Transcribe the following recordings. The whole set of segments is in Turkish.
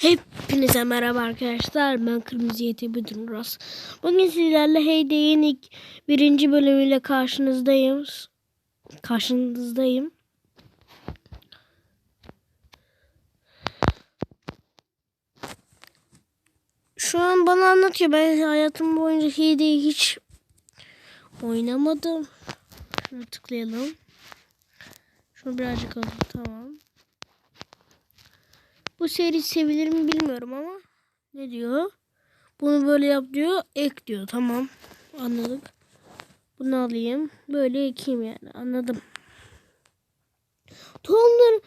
Hepinize merhaba arkadaşlar. Ben Kırmızı Yeti Büdün Uras. Bugün sizlerle Heyday'in ilk birinci bölümüyle karşınızdayım. Karşınızdayım. Şu an bana anlatıyor. Ben hayatım boyunca Heyday'i hiç oynamadım. Şunu tıklayalım. Şunu birazcık alalım. Tamam. Seri sevilir mi bilmiyorum ama ne diyor? Bunu böyle yap diyor. Ek diyor. Tamam. Anladık. Bunu alayım. Böyle ekeyim yani. Anladım. Tohumları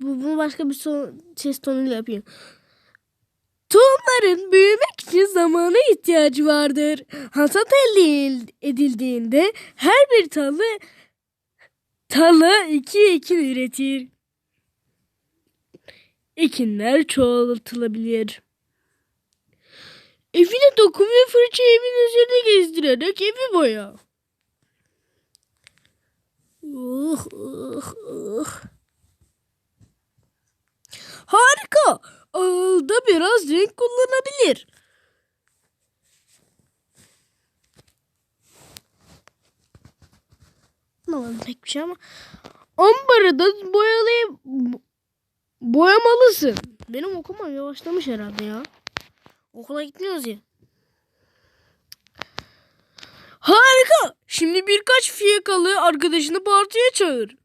bu, bunu başka bir son, ses tonuyla yapayım. Tohumların büyümek için zamana ihtiyacı vardır. Hasat elde edildiğinde her bir talı talı iki ekin üretir ekinler çoğaltılabilir. Evine dokun ve fırça evin üzerine gezdirerek evi boya. Uh, uh, uh. Harika. Ağılda biraz renk kullanabilir. Anlamadım pek bir şey ama. Ambarı da boyalayıp Boyamalısın. Benim okumam yavaşlamış herhalde ya. Okula gitmiyoruz ya. Harika. Şimdi birkaç fiyakalı arkadaşını partiye çağır.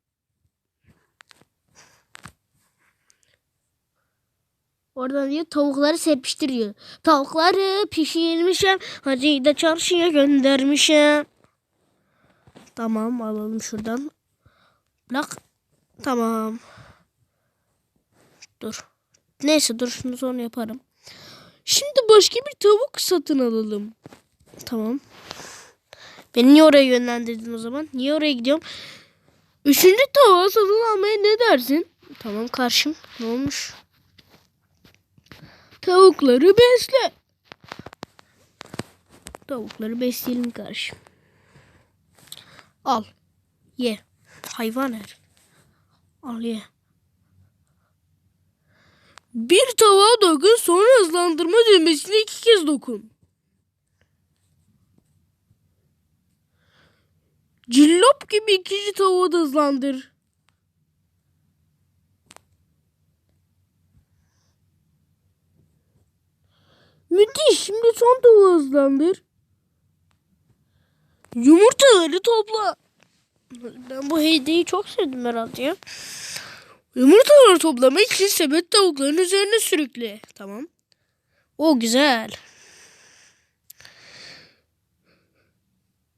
Oradan diyor tavukları serpiştiriyor. Tavukları pişirmişim. Hacıyı da çarşıya göndermişim. Tamam alalım şuradan. Bak. Tamam. Dur. Neyse dur şunu sonra yaparım. Şimdi başka bir tavuk satın alalım. Tamam. Beni niye oraya yönlendirdin o zaman? Niye oraya gidiyorum? Üçüncü tavuğa satın almaya ne dersin? Tamam karşım. Ne olmuş? Tavukları besle. Tavukları besleyelim karşım. Al. Ye. Hayvan herif. Al ye. Bir tabağa dokun sonra hızlandırma düğmesine iki kez dokun. Cillop gibi ikinci tavuğu da hızlandır. Müthiş. Şimdi son tavuğu hızlandır. Yumurtaları topla. Ben bu hediyeyi çok sevdim herhalde ya. Yumurtaları toplamak için sepet tavukların üzerine sürükle. Tamam. O güzel.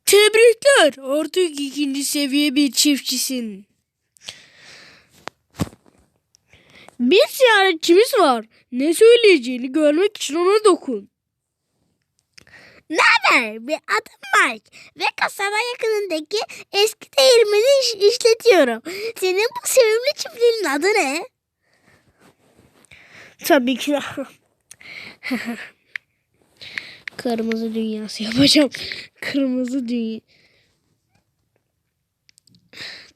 Tebrikler. Artık ikinci seviye bir çiftçisin. Bir ziyaretçimiz var. Ne söyleyeceğini görmek için ona dokun. Ne haber? Bir adım Mike ve kasaba yakınındaki eski değirmeni iş- işletiyorum. Senin bu sevimli çiftliğin adı ne? Tabii ki. Kırmızı dünyası yapacağım. Kırmızı dünya.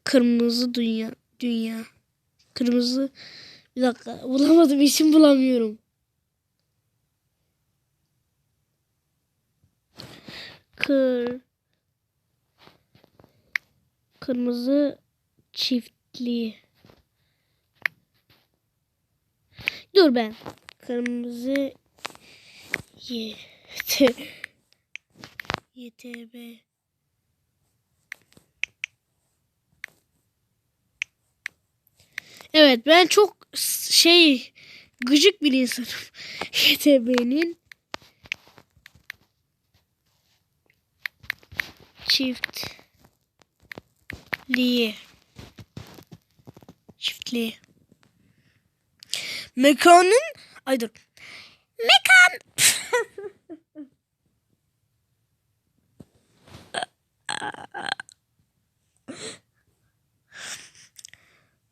Kırmızı dünya. Dünya. Kırmızı. Bir dakika. Bulamadım. isim bulamıyorum. Kır. Kırmızı çiftliği. Dur ben. Kırmızı Y YTB Evet ben çok şey gıcık bir insanım. YTB'nin çiftliği. Çiftliği. Mekanın ay dur. Mekan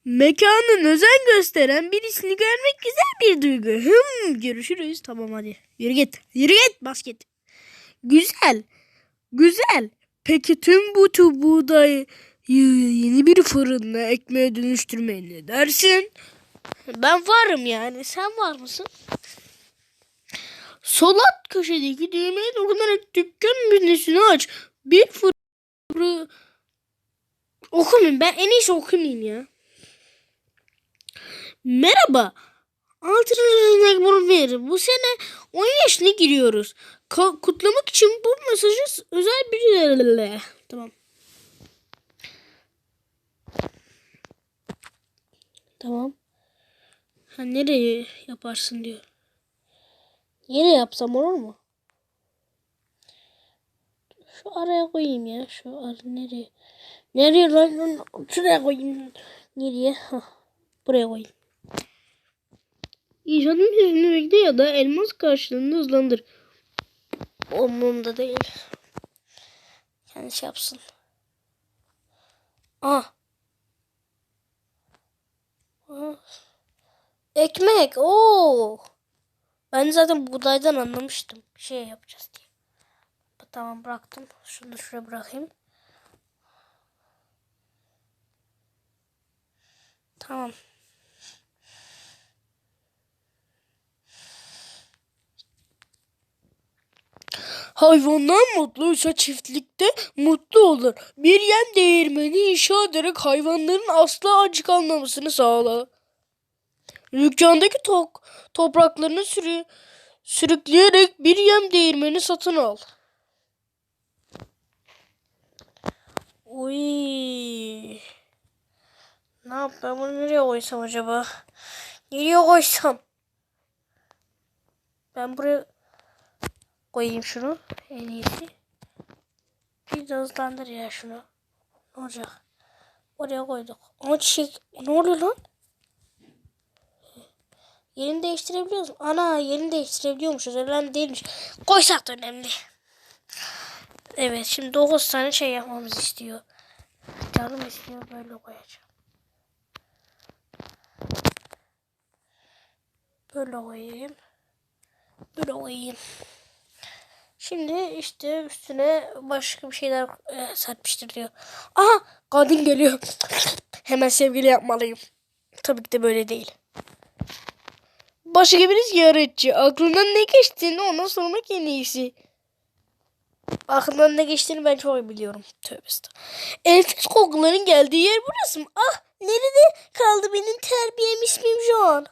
Mekanın özen gösteren birisini görmek güzel bir duygu. Hım, görüşürüz. Tamam hadi. Yürü git. Yürü git basket. Güzel. Güzel. Peki tüm bu tu buğdayı yeni bir fırınla ekmeğe dönüştürmeye ne dersin? Ben varım yani. Sen var mısın? Sol alt köşedeki düğmeye dokunarak dükkan menüsünü aç. Bir fır... Okumayayım. Ben en iyisi okumayayım ya. Merhaba. Altın bunu ver. Bu sene 10 yaşına giriyoruz. Ka- kutlamak için bu mesajı özel bir... Tamam. Tamam. Ha nereye yaparsın diyor. Nereye yapsam olur mu? Şu araya koyayım ya. Şu ara nereye? Nereye lan? Şuraya koyayım. Nereye? Hah. Buraya koyayım. İcadın yüzünü bekle ya da elmas karşılığında hızlandır. Umurumda değil. Kendisi yapsın. Ah. Ekmek. Oo. Ben zaten buğdaydan anlamıştım. Şey yapacağız diye. Tamam bıraktım. Şunu şuraya bırakayım. Tamam. Hayvanlar mutluysa çiftlikte mutlu olur. Bir yem değirmeni inşa ederek hayvanların asla aç kalmamasını sağla. Dükkandaki tok, topraklarını sürü, sürükleyerek bir yem değirmeni satın al. Uy. Ne yap ben bunu nereye koysam acaba? Nereye koysam? Ben buraya koyayım şunu en iyisi. Bir de hızlandır ya şunu. Ne olacak? Oraya koyduk. Ama çiçek ne oluyor lan? Yerini değiştirebiliyoruz. mu? Ana yerini değiştirebiliyormuşuz. Önemli değilmiş. Koysak da önemli. Evet şimdi 9 tane şey yapmamız istiyor. Canım istiyor böyle koyacağım. Böyle koyayım. Böyle koyayım. Şimdi işte üstüne başka bir şeyler e, serpiştir diyor. Aha kadın geliyor. Hemen sevgili yapmalıyım. Tabii ki de böyle değil. Başka bir ziyaretçi. Aklından ne geçtiğini ona sormak en iyisi. Aklından ne geçtiğini ben çok iyi biliyorum. Tövbe. Enfes kokuların geldiği yer burası mı? Ah nerede kaldı benim terbiyem ismim John.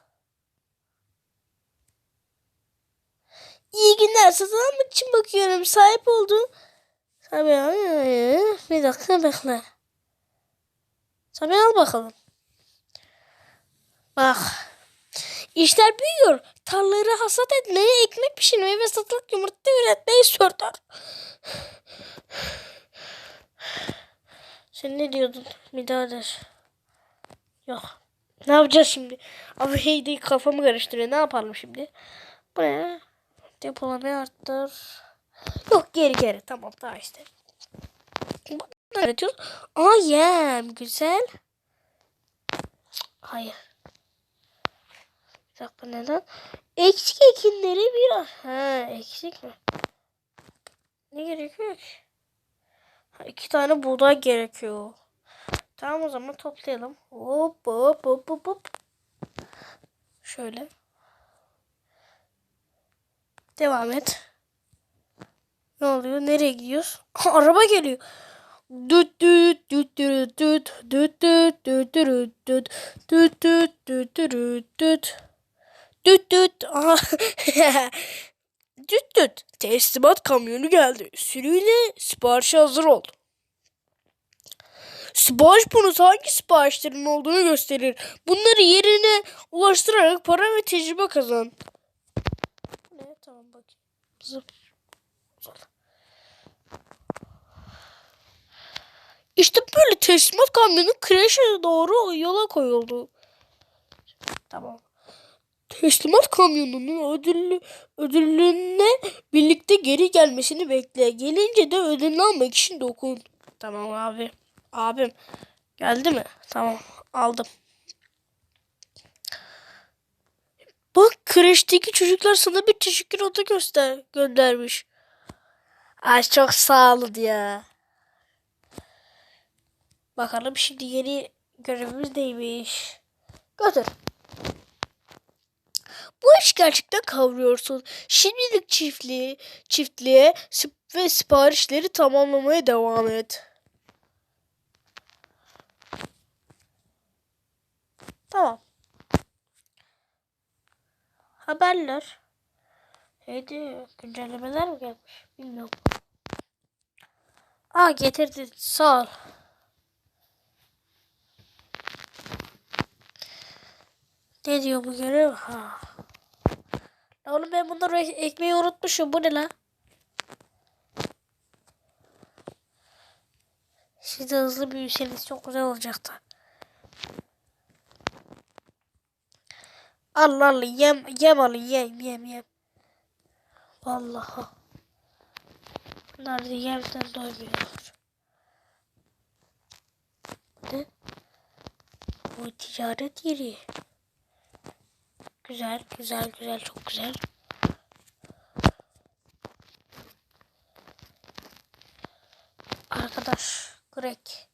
İyi günler. Satın almak için bakıyorum. Sahip olduğum... Tabii. Bir dakika bekle. Tabii al bakalım. Bak. İşler büyüyor. Tarlaları hasat etmeye, ekmek pişirmeye ve satılık yumurta üretmeyi sürdür. Sen ne diyordun birader? Yok. Ne yapacağız şimdi? Abi heydi kafamı karıştırıyor. Ne yapalım şimdi? Bu ne? Depolamayı arttır. Yok geri geri. Tamam daha işte. Ne öğretiyoruz? Yem. Güzel. Hayır. Bir dakika neden? Eksik ekinleri bir... Ha eksik mi? Ne gerekiyor ki? Ha, iki tane buğday gerekiyor. Tamam o zaman toplayalım. Hop hop hop hop hop. Şöyle. Devam et. Ne oluyor? Nereye gidiyoruz? Araba geliyor. Düt düt düt düt düt düt düt düt düt düt düt düt düt düt düt düt düt düt düt teslimat kamyonu geldi. Sürüyle siparişe hazır ol. Sipariş bonusu hangi siparişlerin olduğunu gösterir. Bunları yerine ulaştırarak para ve tecrübe kazan. İşte böyle teslimat kamyonu kreşe doğru yola koyuldu. Tamam. Teslimat kamyonunun ödüllü, ödüllüğüne birlikte geri gelmesini bekle. Gelince de ödülünü almak için dokun. Tamam abi. Abim geldi mi? Tamam aldım. Bak kreşteki çocuklar sana bir teşekkür notu göster göndermiş. Ay çok sağ olun ya. Bakalım şimdi yeni görevimiz neymiş. Götür. Bu iş gerçekten kavruyorsun. Şimdilik çiftliği, çiftliğe ve siparişleri tamamlamaya devam et. Tamam. Haberler. Neydi? Güncellemeler mi gelmiş? Bilmiyorum. Aa getirdin. Sağ ol. Ne diyor bu görev? Ha. Ya Oğlum ben bunları ek- ekmeği unutmuşum. Bu ne lan? Siz de hızlı büyüseniz çok güzel olacaktı. Al al yem yem alın yem yem yem. Vallahi. Bunlar da yemden doymuyor. Ne? Bu ticaret yeri. Güzel, güzel, güzel, çok güzel. Arkadaş, Greg.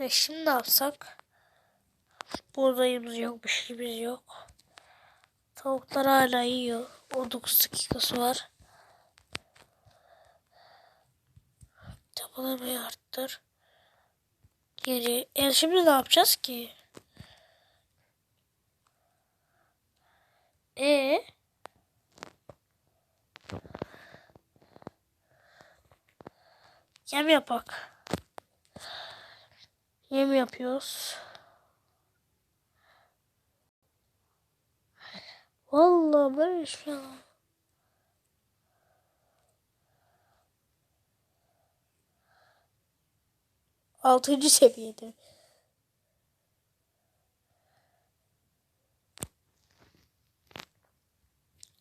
E şimdi ne yapsak? Buğdayımız yok, bir şeyimiz yok. Tavuklar hala yiyor. 19 dakikası var. Tabelamayı arttır. Geri. E şimdi ne yapacağız ki? E Yem yapak. Yem yapıyoruz. Vallahi hiçbir şey Altıncı seviyede.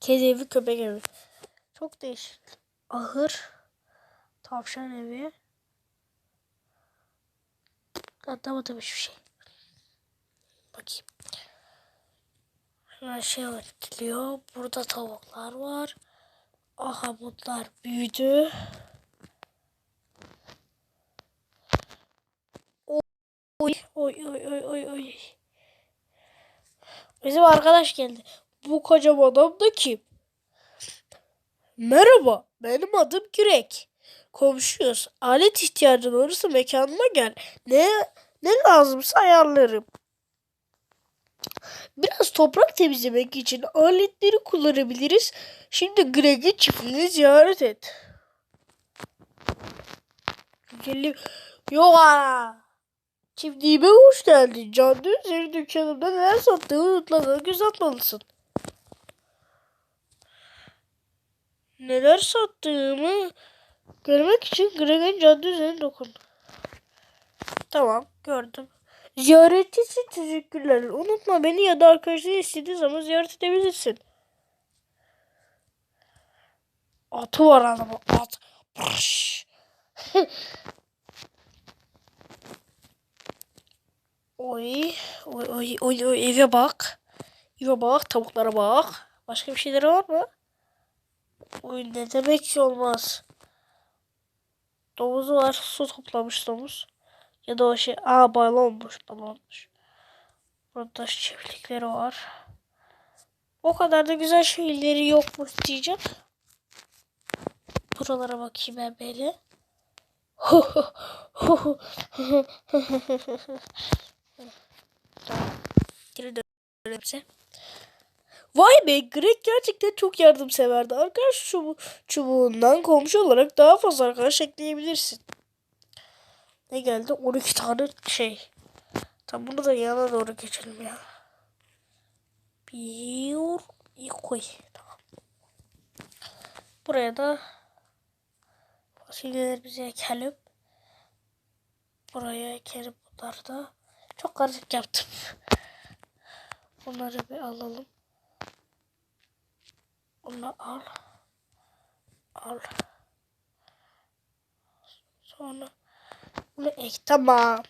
Kedi evi, köpek evi. Çok değişik. Ahır. Tavşan evi. Anlamadım hiçbir şey. Bakayım. Her şey var geliyor. Burada tavuklar var. Aha bunlar büyüdü. Oy oy oy oy oy oy. Bizim arkadaş geldi. Bu kocaman adam da kim? Merhaba, benim adım Gürek. Komşuyuz. Alet ihtiyacın olursa mekanıma gel. Ne ne lazımsa ayarlarım. Biraz toprak temizlemek için aletleri kullanabiliriz. Şimdi Greg'in çiftliğini ziyaret et. Gelin. Yok ana. Çiftliğime hoş geldin. Canlı üzeri dükkanımda neler sattığını unutmadan göz atmalısın. Neler sattığımı görmek için Greg'in cadde üzerine dokun. Tamam gördüm. Ziyaret için teşekkürler. Unutma beni ya da arkadaşını istediğin zaman ziyaret edebilirsin. Atı var adamın at. Oy, oy, oy, oy, oy, eve bak. Eve bak, tavuklara bak. Başka bir şeyler var mı? Oy ne demek ki olmaz. Domuzu var. Su toplamış domuz. Ya da o şey. Aa balonmuş balonmuş. Burada çiftlikleri var. O kadar da güzel şeyleri yokmuş diyeceğim. Buralara bakayım ben böyle. Geri dönelim. Vay be Greg gerçekten çok yardımseverdi. Arkadaş çubu çubuğundan komşu olarak daha fazla arkadaş ekleyebilirsin. Ne geldi? 12 tane şey. Tam bunu da yana doğru geçelim ya. Bir koy. Tamam. Buraya da fasulyelerimizi ekelim. Buraya ekelim bunları da. Çok karışık yaptım. Bunları bir alalım. Bunu al. Al. Sonra bunu ek. Tamam.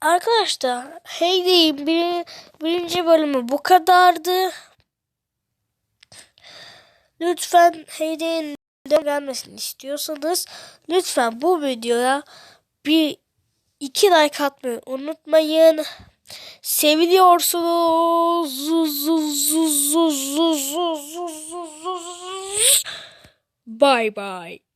Arkadaşlar hey deyin bir, bir birinci bölümü bu kadardı. Lütfen Heyde'nin de gelmesini istiyorsanız lütfen bu videoya bir iki like atmayı unutmayın. Seviliyorsunuz. Bye bye.